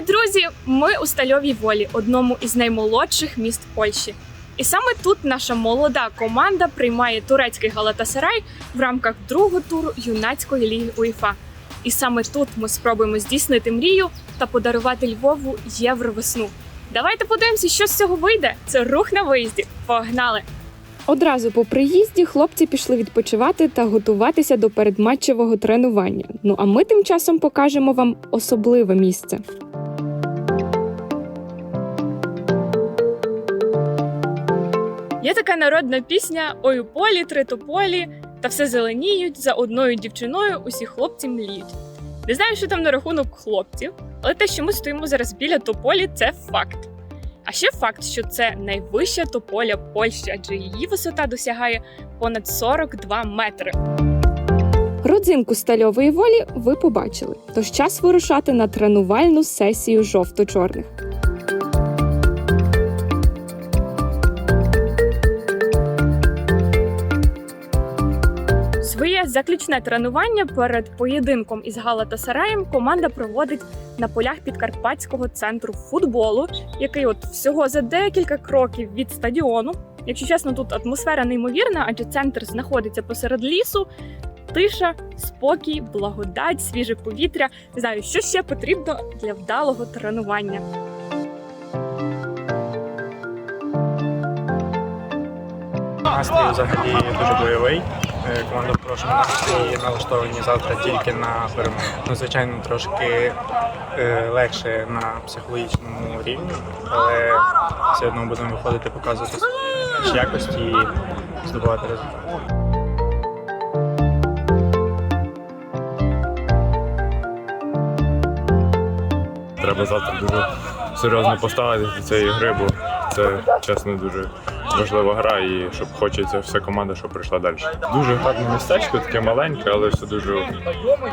Вітаю, друзі! Ми у Стальовій волі, одному із наймолодших міст Польщі. І саме тут наша молода команда приймає турецький Галатасарай в рамках другого туру юнацької ліги УЄФА. І саме тут ми спробуємо здійснити мрію та подарувати Львову євровесну. Давайте подивимося, що з цього вийде. Це рух на виїзді. Погнали! Одразу по приїзді хлопці пішли відпочивати та готуватися до передматчевого тренування. Ну а ми тим часом покажемо вам особливе місце. Є така народна пісня Ой у полі, три тополі, та все зеленіють за одною дівчиною, усі хлопці мліють. Не знаю, що там на рахунок хлопців, але те, що ми стоїмо зараз біля тополі, це факт. А ще факт, що це найвища тополя Польщі, адже її висота досягає понад 42 метри. Родзинку стальової волі ви побачили, тож час вирушати на тренувальну сесію жовто-чорних. Заключне тренування перед поєдинком із Галатасараєм команда проводить на полях Підкарпатського центру футболу, який от всього за декілька кроків від стадіону. Якщо чесно, тут атмосфера неймовірна, адже центр знаходиться посеред лісу. Тиша, спокій, благодать, свіже повітря. Не знаю, що ще потрібно для вдалого тренування. Настрій взагалі дуже бойовий. Е, Команда в хорошому настрої налаштовані завтра тільки на перемогу. Ну, звичайно, трошки е, легше на психологічному рівні, але все одно будемо виходити, показувати свої якості і здобувати результат. Треба завтра дуже серйозно поставитися до цієї гри, бо це чесно дуже важлива гра, і щоб хочеться вся команда, щоб прийшла далі. Дуже гарне містечко, таке маленьке, але все дуже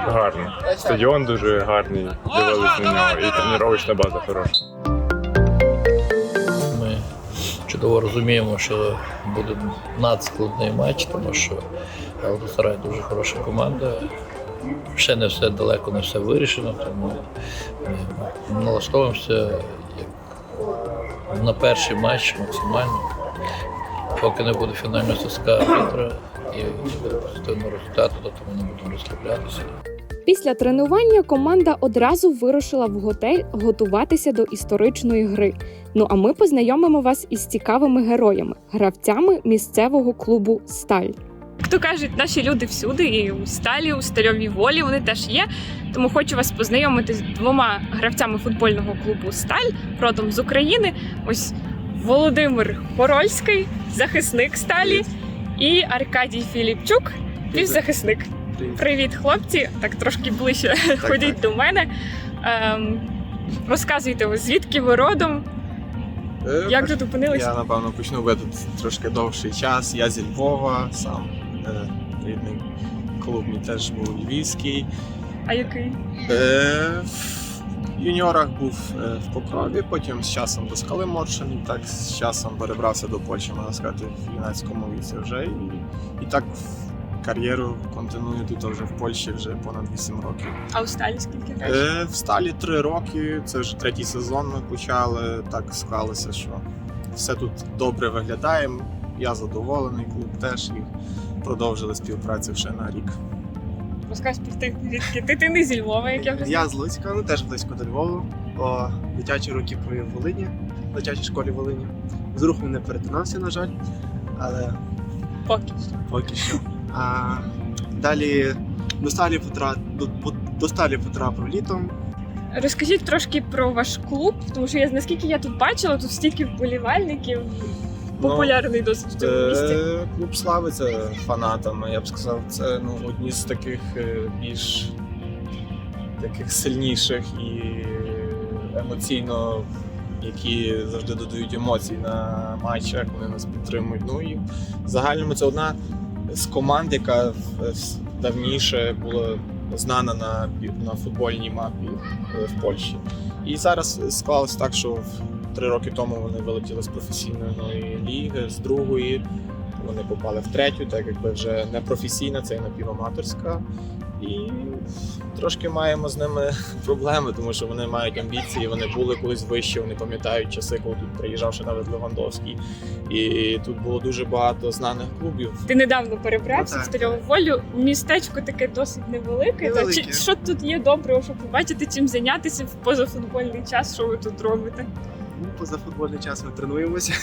гарно. Стадіон дуже гарний, дивились на нього, і тренувальна база хороша. Ми чудово розуміємо, що буде надскладний матч, тому що Галатасарай дуже хороша команда. Ще не все далеко, не все вирішено, тому ми налаштовуємося як на перший матч максимально. Поки не буде фінального соска арбітра і не буде позитивного результату, то ми не будемо розслаблятися. Після тренування команда одразу вирушила в готель готуватися до історичної гри. Ну а ми познайомимо вас із цікавими героями, гравцями місцевого клубу Сталь. Як то кажуть, наші люди всюди, і у сталі, у стальовій волі вони теж є. Тому хочу вас познайомити з двома гравцями футбольного клубу Сталь, родом з України. Ось Володимир Хорольський, захисник сталі, і Аркадій Філіпчук, півзахисник. Привіт, хлопці! Так трошки ближче ходіть до мене. Ем, розказуйте, ви, звідки ви родом? Е, Як тут опинилися? Я напевно почну ви тут трошки довший час. Я зі Львова, сам е, рідний клуб мій теж був львівський. А який? Е, юніорах був е, в Покрові, потім з часом до скали Моршин, так з часом перебрався до Польщі, можна сказати, в юнацькому віці вже. І, і так кар'єру континую тут вже в Польщі вже понад 8 років. А у сталі скільки? Е, в сталі три роки. Це вже третій сезон. Ми почали. Так склалося, що все тут добре виглядає. Я задоволений, клуб теж і продовжили співпрацю ще на рік. Розказ про ти, звідки ти, ти не зі Львова, як я вже Я з Луцька, ну теж близько до Львова. О, дитячі роки провів в Волині, в дитячій школі в Волині. З рухом не перетинався, на жаль, але поки. поки що. А, далі до сталі потрапив, до, до сталі потрапив літом. Розкажіть трошки про ваш клуб, тому що я наскільки я тут бачила, тут стільки вболівальників. Популярний досить в цьому місті. Е, клуб славиться фанатами. Я б сказав, це ну, одні з таких е, більш таких сильніших і емоційно, які завжди додають емоцій на матчах, вони нас підтримують. Ну і в загальному це одна з команд, яка давніше була знана на, на футбольній мапі е, в Польщі. І зараз склалося так, що три роки тому вони вилетіли з професійної ліги, з другої. Вони попали в третю, так якби вже не професійна, це і напіваматорська. І трошки маємо з ними проблеми, тому що вони мають амбіції, вони були колись вище, вони пам'ятають часи, коли тут приїжджав ще навіть Левандовський. І тут було дуже багато знаних клубів. Ти недавно перебрався Ну, в волю. Містечко таке досить невелике. Та чи що тут є доброго, щоб побачити, чим зайнятися в позафутбольний час? Що ви тут робите? Ну, поза футбольний час ми тренуємося.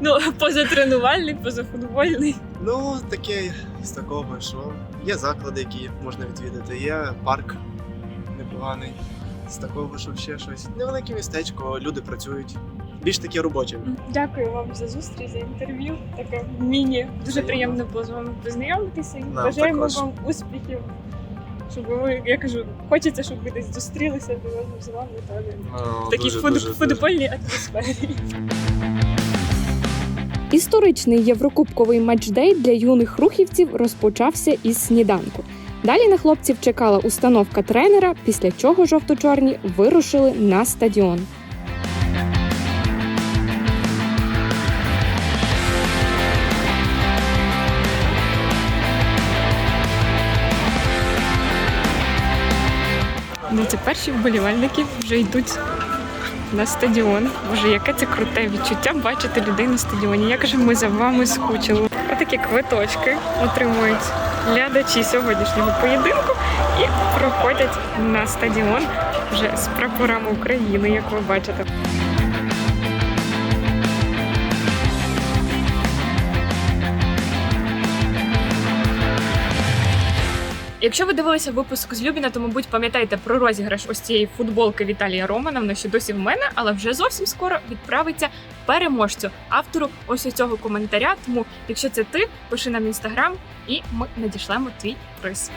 Ну позатренувальний, позафутбольний. Ну, таке з такого, що є заклади, які можна відвідати, є парк непоганий. З такого, що ще щось. Невелике містечко, люди працюють. Більш таке робоче. Дякую вам за зустріч, за інтерв'ю. Таке міні. Дуже приємно було з вами познайомитися бажаємо вам успіхів. Щоб ви, я кажу, хочеться, щоб ви десь зустрілися разом з вами та Ну, в такій дуже, фут- дуже, дуже. футбольній атмосфері. Історичний єврокубковий матчдей для юних рухівців розпочався із сніданку. Далі на хлопців чекала установка тренера, після чого жовто-чорні вирушили на стадіон. Ну, перші вболівальники вже йдуть на стадіон. Боже, яке це круте відчуття бачити людей на стадіоні. Як же ми за вами скучили. Отакі квиточки отримують глядачі сьогоднішнього поєдинку і проходять на стадіон вже з прапорами України, як ви бачите. Якщо ви дивилися випуск з Любіна, то мабуть пам'ятаєте про розіграш ось цієї футболки Віталія Романа. Ще досі в мене, але вже зовсім скоро відправиться переможцю, автору ось цього коментаря. Тому, якщо це ти, пиши нам інстаграм, і ми надішлемо твій приз.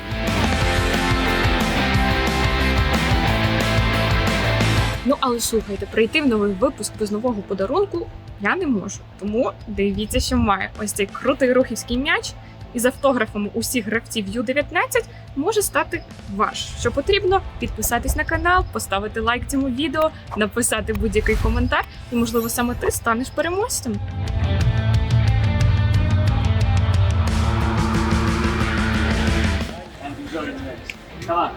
Ну але слухайте, прийти в новий випуск без нового подарунку я не можу. Тому дивіться, що має ось цей крутий рухівський м'яч із автографами усіх гравців Ю-19 може стати ваш. Що потрібно підписатись на канал, поставити лайк цьому відео, написати будь-який коментар, і можливо саме ти станеш переможцем. Дає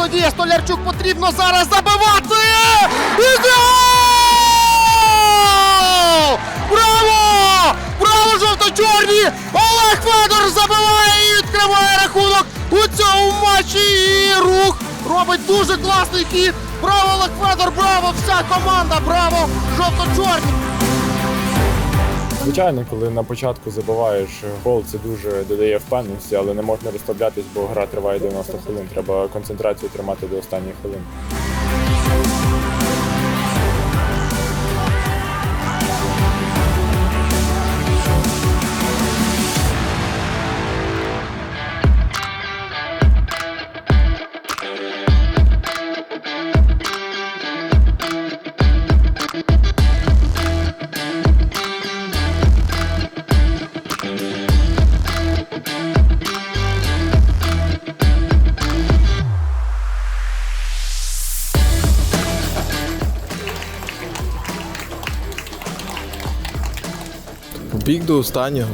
класно діє. Столярчук потрібно зараз забивати. І гол! Браво! Браво, жовто-чорні! Олег Федор забиває і відкриває рахунок у цьому матчі. І рух робить дуже класний хід. Браво, Олег Федор, браво! Вся команда, браво! Жовто-чорні! Звичайно, коли на початку забиваєш гол, це дуже додає впевненості, але не можна розслаблятись, бо гра триває 90 хвилин. Треба концентрацію тримати до останніх хвилин. До останнього,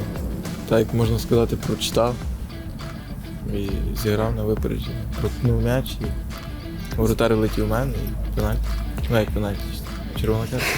так як можна сказати, прочитав і зіграв на випередження. Проткнув м'яч і воротар летів в мене і пенальті. Ну як пенальті, червона картка.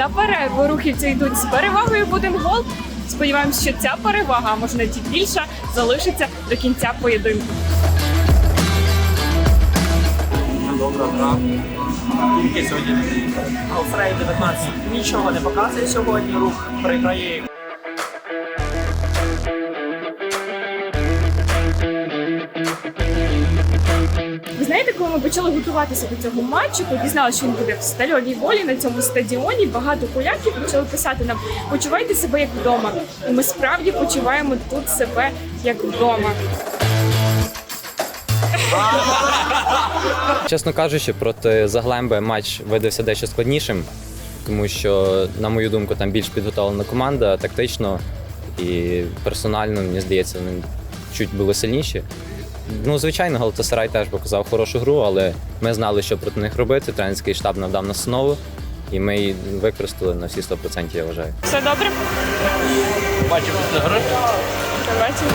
Що на перерву рухівці йдуть з перевагою в гол. Сподіваємось, що ця перевага, а може навіть більша, залишиться до кінця поєдинку. добра гра. Тільки сьогодні Алфрей 19 нічого не показує сьогодні. Рух приграє. Ми почали готуватися до цього матчу, то дізналися, що він буде в стальовій волі на цьому стадіоні. Багато поляків почали писати нам: почувайте себе як вдома. І ми справді почуваємо тут себе як вдома. Чесно кажучи, проти Заглемби матч видався дещо складнішим, тому що, на мою думку, там більш підготовлена команда тактично і персонально, мені здається, вони чуть були сильніші. Ну, звичайно, Галатасарай теж показав хорошу гру, але ми знали, що проти них робити. Тренерський штаб надав нас основу, і ми її використали на всі 100%, я вважаю. Все добре? Бачив після гри. Бачимо.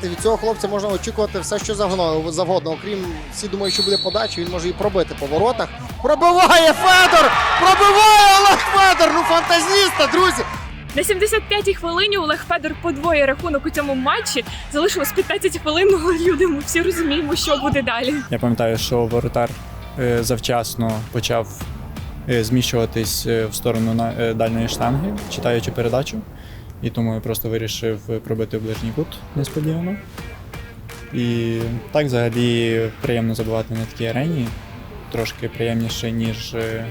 Знаєте, від цього хлопця можна очікувати все, що завгодно. Окрім всі думають, що буде подача, він може і пробити по воротах. Пробиває Федор! Пробиває Олег Федор! Ну фантазіста, друзі! На 75-й хвилині Олег Федор подвоює рахунок у цьому матчі. Залишилось 15 хвилин. Ну, люди, ми всі розуміємо, що буде далі. Я пам'ятаю, що воротар е, завчасно почав е, зміщуватись е, в сторону дальньої штанги, читаючи передачу. І тому я просто вирішив пробити в ближній кут несподівано. І так взагалі приємно забувати на такій арені. Трошки приємніше, ніж е,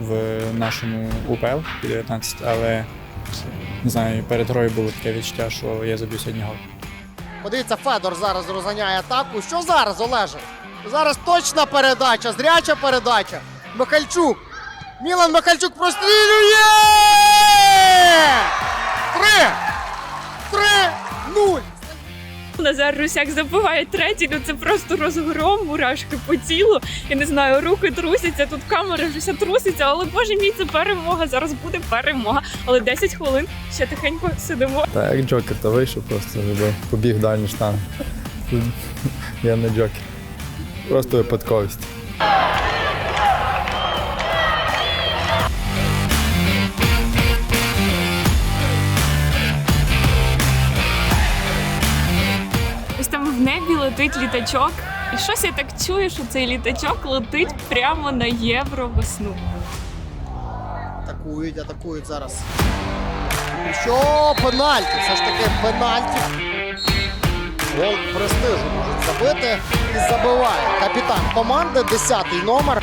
в нашому УПЛ 19, але не знаю, перед грою було таке відчуття, що я заб'ю сьогодні гол. Подивіться, Федор зараз розганяє атаку. Що зараз, Олеже? Зараз точна передача, зряча передача. Михальчук. Мілан Михальчук прострілює! Три! Три! Нуль! Назар Русяк забиває третій. Ну це просто розгром, мурашки по тілу. Я не знаю, руки трусяться. Тут камера вже вся труситься, але боже мій, це перемога. Зараз буде перемога. Але 10 хвилин ще тихенько сидимо. Та як джокер, то вийшов просто, ніби побіг в дальню. Я не джокер. Просто випадковість. Летить літачок. І щось я так чую, що цей літачок летить прямо на євровесну. Атакують, атакують зараз. Що пенальті? Все ж таки пенальті. Гол престижу можуть забити. І забиває капітан команди, 10-й номер.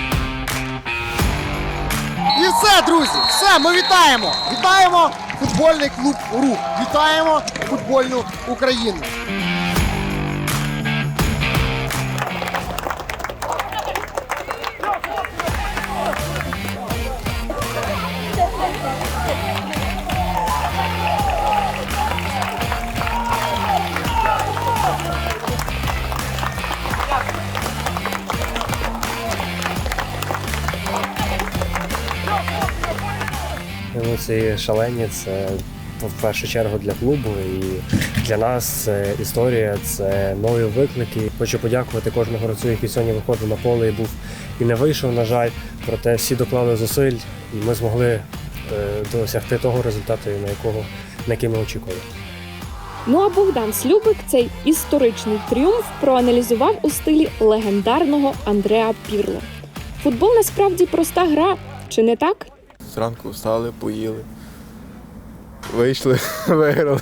І все, друзі, все, ми вітаємо! Вітаємо футбольний клуб Рух! Вітаємо футбольну Україну! Емоції шалені. Це в першу чергу для клубу і для нас це історія, це нові виклики. Хочу подякувати кожному гравцю, який сьогодні виходив на поле і був і не вийшов, на жаль. Проте всі доклали зусиль, і ми змогли е, досягти того результату, на якого на який ми очікували. Ну а Богдан Слюбик цей історичний тріумф проаналізував у стилі легендарного Андреа Пірло. Футбол насправді проста гра, чи не так? Зранку встали, поїли. Вийшли, виграли.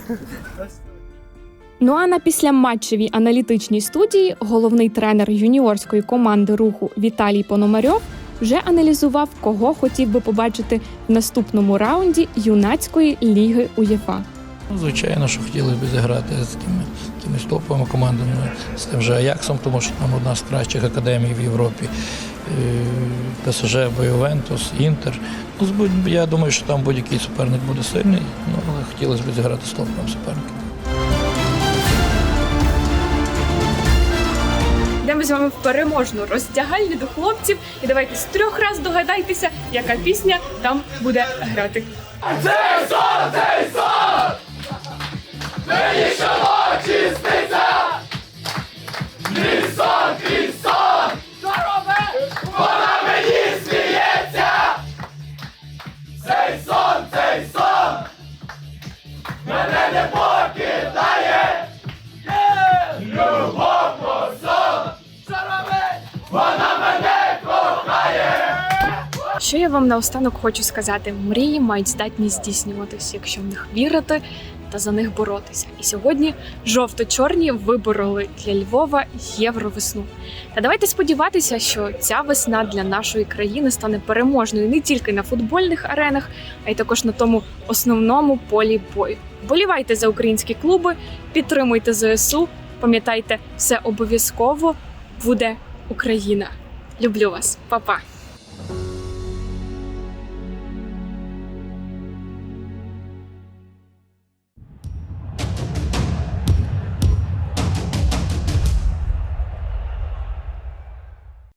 Ну а на післяматчевій аналітичній студії головний тренер юніорської команди руху Віталій Пономарьов вже аналізував, кого хотів би побачити в наступному раунді юнацької ліги УЄФА. Ну, Звичайно, що хотіли б зіграти з такими якимись топовими командами, з тим же Аяксом, тому що там одна з кращих академій в Європі. Е, ПСЖ, Ювентус, Інтер. Ну, я думаю, що там будь-який суперник буде сильний, ну, але хотілося б зіграти з топовим суперником. Йдемо з вами в переможну роздягальню до хлопців. І давайте з трьох раз догадайтеся, яка пісня там буде грати. Що я вам наостанок хочу сказати: мрії мають здатність здійснюватися, якщо в них вірити та за них боротися. І сьогодні жовто-чорні вибороли для Львова євровесну. Та давайте сподіватися, що ця весна для нашої країни стане переможною не тільки на футбольних аренах, а й також на тому основному полі бою. Болівайте за українські клуби, підтримуйте ЗСУ. Пам'ятайте, все обов'язково буде Україна. Люблю вас, Па-па!